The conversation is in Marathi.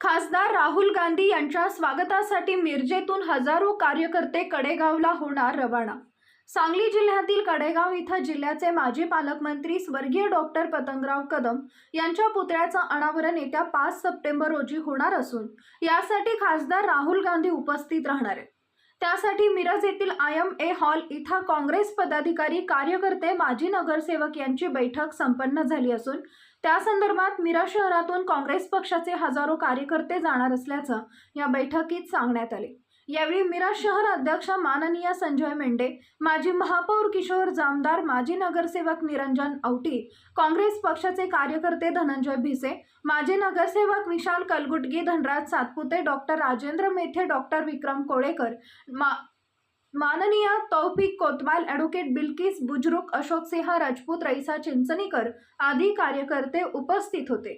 खासदार राहुल गांधी यांच्या स्वागतासाठी मिरजेतून हजारो कार्यकर्ते कडेगावला होणार रवाना. सांगली जिल्ह्यातील कडेगाव इथं जिल्ह्याचे माजी पालकमंत्री स्वर्गीय डॉक्टर पतंगराव कदम यांच्या पुतळ्याचं अनावरण येत्या पाच सप्टेंबर रोजी होणार असून यासाठी खासदार राहुल गांधी उपस्थित राहणार आहेत. त्यासाठी मिरज येथील आय एम ए हॉल इथं काँग्रेस पदाधिकारी कार्यकर्ते माजी नगरसेवक यांची बैठक संपन्न झाली असून त्या संदर्भात मिरज शहरातून काँग्रेस पक्षाचे हजारो कार्यकर्ते जाणार असल्याचं या बैठकीत सांगण्यात आले. यावेळी मिरा शहर अध्यक्ष माननीय संजय मेंढे माजी महापौर किशोर जामदार माजी नगरसेवक निरंजन औटी काँग्रेस पक्षाचे कार्यकर्ते धनंजय भिसे माजी नगरसेवक विशाल कलगुटगी धनराज सातपुते डॉक्टर राजेंद्र मेथे डॉक्टर विक्रम कोळेकर मा माननीय तौफिक कोतवाल ॲडव्होकेट बिल्किस बुजरुक अशोक सिंह राजपूत रईसा चिंचणीकर आदी कार्यकर्ते उपस्थित होते.